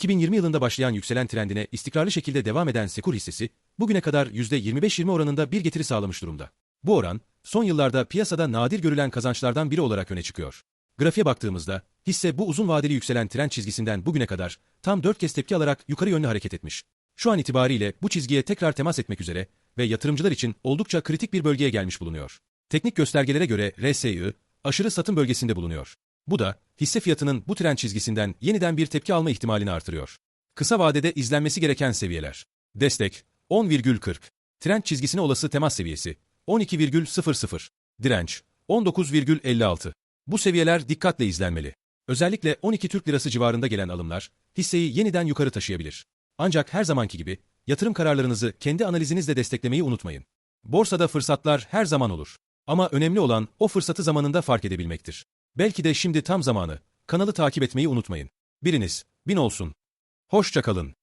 Temmuz'da başlayan yükselen trendine istikrarlı şekilde devam eden Sekur hissesi, bugüne kadar %25-20 oranında bir getiri sağlamış durumda. Bu oran, son yıllarda piyasada nadir görülen kazançlardan biri olarak öne çıkıyor. Grafiğe baktığımızda, hisse bu uzun vadeli yükselen trend çizgisinden bugüne kadar tam 4 kez tepki alarak yukarı yönlü hareket etmiş. Şu an itibariyle bu çizgiye tekrar temas etmek üzere ve yatırımcılar için oldukça kritik bir bölgeye gelmiş bulunuyor. Teknik göstergelere göre RSI, aşırı satım bölgesinde bulunuyor. Bu da hisse fiyatının bu trend çizgisinden yeniden bir tepki alma ihtimalini artırıyor. Kısa vadede izlenmesi gereken seviyeler. Destek 10,40. Trend çizgisine olası temas seviyesi 12,00. Direnç 19,56. Bu seviyeler dikkatle izlenmeli. Özellikle 12 Türk Lirası civarında gelen alımlar hisseyi yeniden yukarı taşıyabilir. Ancak her zamanki gibi yatırım kararlarınızı kendi analizinizle desteklemeyi unutmayın. Borsada fırsatlar her zaman olur. Ama önemli olan o fırsatı zamanında fark edebilmektir. Belki de şimdi tam zamanı. Kanalı takip etmeyi unutmayın. Biriniz, bin olsun. Hoşça kalın.